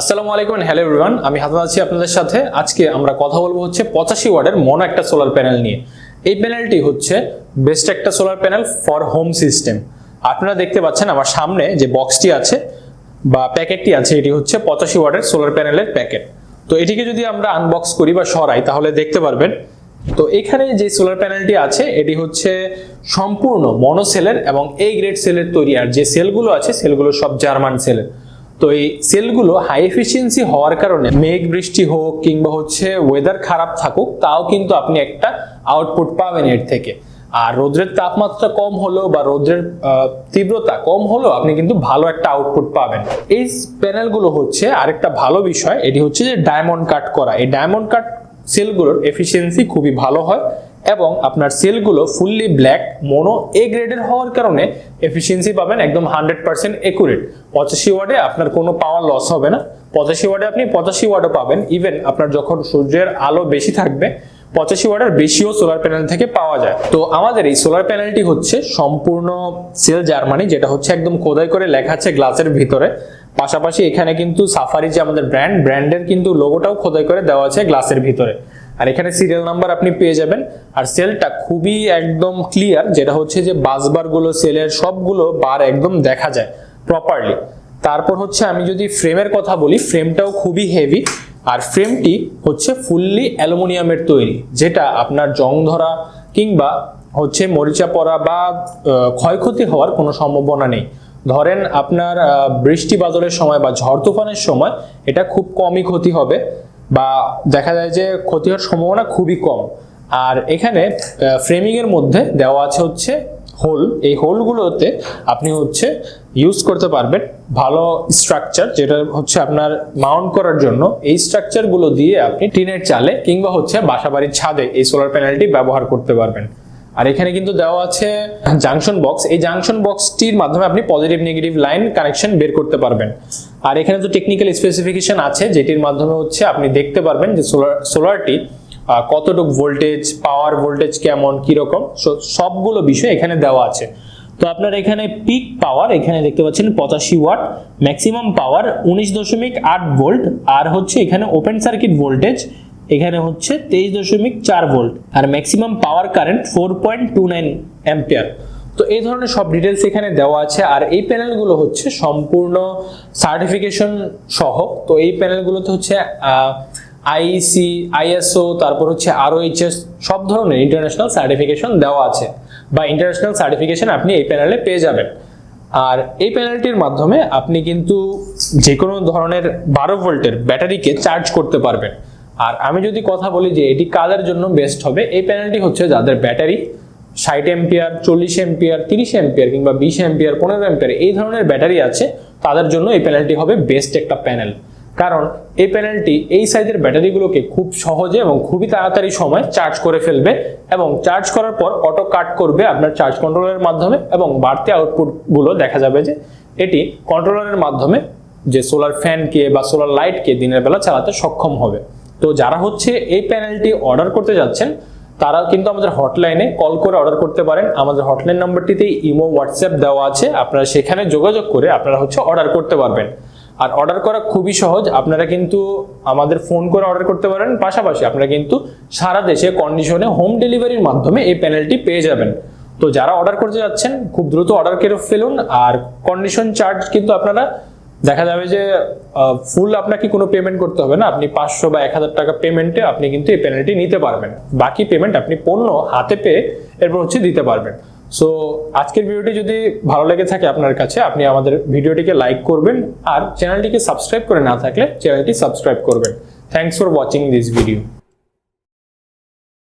আসসালামু আলাইকুম hello everyone আমি হাসান আছি আপনাদের সাথে। আজকে আমরা কথা বলব হচ্ছে পঁচাশি ওয়ার্ডের মনো একটা সোলার প্যানেল নিয়ে। এই প্যানেলটি হচ্ছে বেস্ট একটা solar panel for home system আপনারা দেখতে পাচ্ছেন আমার সামনে যে বক্সটি আছে বা প্যাকেটটি আছে, এটি হচ্ছে পঁচাশি ওয়ার্ডের সোলার প্যানেলের প্যাকেট তো এটিকে যদি আমরা আনবক্স করি বা সরাই, তাহলে দেখতে পারবেন। তো এখানে যে সোলার প্যানেলটি আছে, এটি হচ্ছে সম্পূর্ণ মনো সেলের এবং এই গ্রেড সেলের তৈরি। আর যে সেলগুলো আছে সেলগুলো সব জার্মান সেলের তো এই সেলগুলো হাই এফিসিয়েন্সি হওয়ার কারণে মেঘ, বৃষ্টি হোক কিংবা হচ্ছে ওয়েদার খারাপ থাকুক, তাও কিন্তু আপনি একটা আউটপুট পাবেন এর থেকে। আর রোদ্রের তাপমাত্রা কম হলেও বা রোদ্রের তীব্রতা কম হলেও আপনি কিন্তু ভালো একটা আউটপুট পাবেন। এই প্যানেলগুলো হচ্ছে আরেকটা ভালো বিষয়, এটি হচ্ছে যে ডায়মন্ড কাট করা। এই ডায়মন্ড কাট সেলগুলোর এফিসিয়েন্সি খুবই ভালো হয়। এবং আপনার সেলগুলো ফুললি ব্ল্যাক, মোনো এ গ্রেডের হওয়ার কারণে এফিসিয়েন্সি পাবেন একদম হান্ড্রেড পার্সেন্ট একুরেট পঁচাশি ওয়ার্ডে আপনার কোনো পাওয়ার লস হবে না। পঁচাশি ওয়ার্ডে আপনি পঁচাশি ওয়ার্ডও পাবেন। ইভেন আপনার যখন সূর্যের আলো বেশি থাকবে, পঁচাশি ওয়াটের বেশিও সোলার প্যানেল থেকে পাওয়া যায়। তো আমাদের এই সোলার প্যানেলটি হচ্ছে সম্পূর্ণ সেল জার্মানি যেটা হচ্ছে একদম খোদাই করে লেখা আছে গ্লাসের ভিতরে। পাশাপাশি এখানে কিন্তু সাফারি যে আমাদের ব্র্যান্ড ব্র্যান্ডের কিন্তু লোগোটাও খোদাই করে দেওয়া আছে গ্লাসের ভিতরে। আর এখানে সিরিয়াল নাম্বার আপনি পেয়ে যাবেন। আর সেলটা খুবই একদম ক্লিয়ার যেটা হচ্ছে যে বাসবারগুলো সেলের সবগুলো বার একদম দেখা যায় প্রপারলি তারপর হচ্ছে আমি যদি ফ্রেমের কথা বলি ফ্রেমটাও খুবই হেভি আর ফ্রেমটি হচ্ছে ফুললি অ্যালুমিনিয়ামের তৈরি, যেটা আপনার জং ধরা কিংবা হচ্ছে মরিচা পড়া বা ক্ষয়ক্ষতি হওয়ার কোনো সম্ভাবনা নেই। ধরেন আপনার বৃষ্টি বাদলের সময় বা ঝড় তুফানের সময় এটা খুব কমই ক্ষতি হবে। বা দেখা যায় যে ক্ষতি হওয়ার সম্ভাবনা খুবই কম। আর এখানে ফ্রেমিং এর মধ্যে দেওয়া আছে হচ্ছে হোল এই হোলগুলোতে আপনি হচ্ছে ইউজ করতে পারবেন ভালো স্ট্রাকচার যেটা হচ্ছে আপনার মাউন্ট করার জন্য। এই স্ট্রাকচারগুলো দিয়ে আপনি টিনের চালে কিংবা হচ্ছে বাসাবাড়ির ছাদে এই সোলার প্যানেলটি ব্যবহার করতে পারবেন। আর এখানে কিন্তু দেওয়া আছে জাংশন বক্স এই জাংশন বক্সটির মাধ্যমে আপনি পজিটিভ নেগেটিভ লাইন কানেকশন বের করতে পারবেন। আর এখানে তো টেকনিক্যাল স্পেসিফিকেশন আছে, যেটির মাধ্যমে হচ্ছে আপনি দেখতে পারবেন যে সোলার সোলারটি কতটুকু ভোল্টেজ পাওয়ার ভোল্টেজ কেমন, কীরকম সবগুলো বিষয় এখানে দেওয়া আছে। তো আপনার এখানে পিক পাওয়ার এখানে দেখতে পাচ্ছেন পঁচাশি ওয়াট ম্যাক্সিমাম পাওয়ার উনিশ দশমিক আট ভোল্ট আর হচ্ছে এখানে ওপেন সার্কিট ভোল্টেজ এখানে হচ্ছে তেইশ দশমিক চার ভোল্ট আর maximum power current four point two nine ampere তো এই ধরনের সব ডিটেলস এখানে দেওয়া আছে আর এই প্যানেলগুলো হচ্ছে সম্পূর্ণ সার্টিফিকেশন সহ। তো এই প্যানেলগুলোতে হচ্ছে আইসি আইএসও তারপর হচ্ছে আরও সব ধরনের ইন্টারন্যাশনাল সার্টিফিকেশন দেওয়া আছে। বা ইন্টারন্যাশনাল সার্টিফিকেশন আপনি এই প্যানেলে পেয়ে যাবেন। আর এই প্যানেলটির মাধ্যমে আপনি কিন্তু যে কোনো ধরনের বারো ভোল্টের ব্যাটারিকে চার্জ করতে পারবেন। আর আমি যদি কথা বলি যে এটি কাদের জন্য বেস্ট হবে, এই প্যানেলটি হচ্ছে যাদের ব্যাটারি ষাট এম্পিয়ার চল্লিশ এম্পিয়ার তিরিশ এম্পিয়ার কিংবা বিশ এম্পিয়ার পনেরো এম্পিয়ার এই ধরনের ব্যাটারি আছে, তাদের জন্য এই প্যানেলটি হবে বেস্ট একটা প্যানেল কারণ এই প্যানেলটি এই সাইজের ব্যাটারিগুলোকে খুব সহজে এবং খুবই তাড়াতাড়ি সময় চার্জ করে ফেলবে এবং চার্জ করার পর অটো কাট করবে আপনার চার্জ কন্ট্রোলারের মাধ্যমে এবং বাড়তি আউটপুটগুলো দেখা যাবে যে এটি কন্ট্রোলারের মাধ্যমে যে সোলার ফ্যানকে বা সোলার লাইটকে দিনের বেলা চালাতে সক্ষম হবে। তো যারা হচ্ছে এই প্যানেলটি অর্ডার করতে যাচ্ছেন, তারা কিন্তু আমাদের হটলাইনে কল করে অর্ডার করতে পারেন। আমাদের হটলাইন নাম্বারটিতে ইমো হোয়াটসঅ্যাপ দেওয়া আছে। আপনারা সেখানে যোগাযোগ করে আপনারা হচ্ছে অর্ডার করতে পারবেন। আর অর্ডার করা খুবই সহজ। আপনারা কিন্তু আমাদের ফোন করে অর্ডার করতে পারেন। পাশাপাশি আপনারা কিন্তু সারা দেশে কন্ডিশনে হোম ডেলিভারির মাধ্যমে এই প্যানেলটি পেয়ে যাবেন। তো যারা অর্ডার করতে যাচ্ছেন, খুব দ্রুত অর্ডার করে ফেলুন। আর কন্ডিশন চার্জ কিন্তু আপনারা দেখা যাবে যে ফুল আপনাকে কোনো পেমেন্ট করতে হবে না। আপনি পাঁচশো বা এক হাজার টাকা পেমেন্টে আপনি কিন্তু এই পেনাল্টি নিতে পারবেন। বাকি পেমেন্ট আপনি পণ্য হাতে পেয়ে এরপর হচ্ছে দিতে পারবেন। সো আজকের ভিডিওটি যদি ভালো লেগে থাকে আপনার কাছে, আপনি আমাদের ভিডিওটিকে লাইক করবেন আর চ্যানেলটিকে সাবস্ক্রাইব করে না থাকলে চ্যানেলটি সাবস্ক্রাইব করবেন। Thanks for watching this video